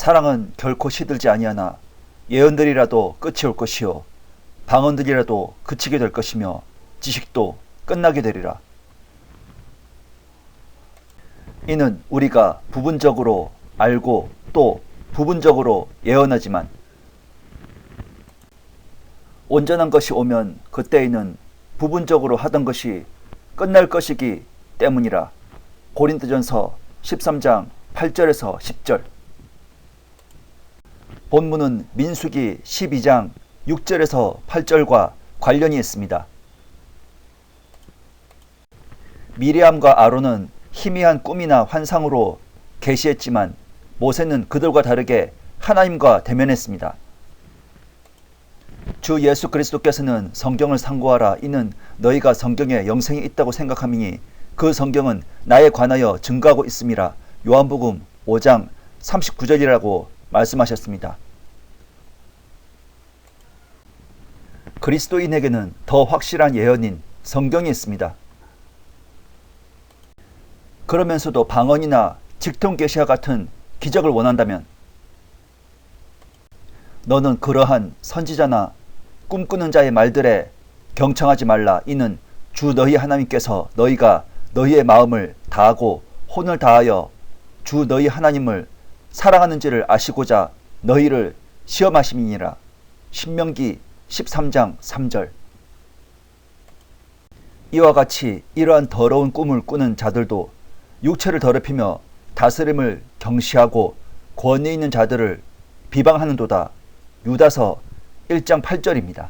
사랑은 결코 시들지 아니하나 예언들이라도 끝이 올 것이요 방언들이라도 그치게 될 것이며 지식도 끝나게 되리라. 이는 우리가 부분적으로 알고 또 부분적으로 예언하지만 온전한 것이 오면 그때에는 부분적으로 하던 것이 끝날 것이기 때문이라. 고린도전서 13장 8절에서 10절. 본문은 민수기 12장 6절에서 8절과 관련이 있습니다. 미리암과 아론은 희미한 꿈이나 환상으로 계시했지만 모세는 그들과 다르게 하나님과 대면했습니다. 주 예수 그리스도께서는 성경을 상고하라 이는 너희가 성경에 영생이 있다고 생각함이니 그 성경은 나에 관하여 증거하고 있음이라 요한복음 5장 39절이라고 말씀하셨습니다. 그리스도인에게는 더 확실한 예언인 성경이 있습니다. 그러면서도 방언이나 직통 계시와 같은 기적을 원한다면 너는 그러한 선지자나 꿈꾸는 자의 말들에 경청하지 말라. 이는 주 너희 하나님께서 너희가 너희의 마음을 다하고 혼을 다하여 주 너희 하나님을 사랑하는지를 아시고자 너희를 시험하심이니라. 신명기 13장 3절. 이와 같이 이러한 더러운 꿈을 꾸는 자들도 육체를 더럽히며 다스림을 경시하고 권위 있는 자들을 비방하는도다. 유다서 1장 8절입니다.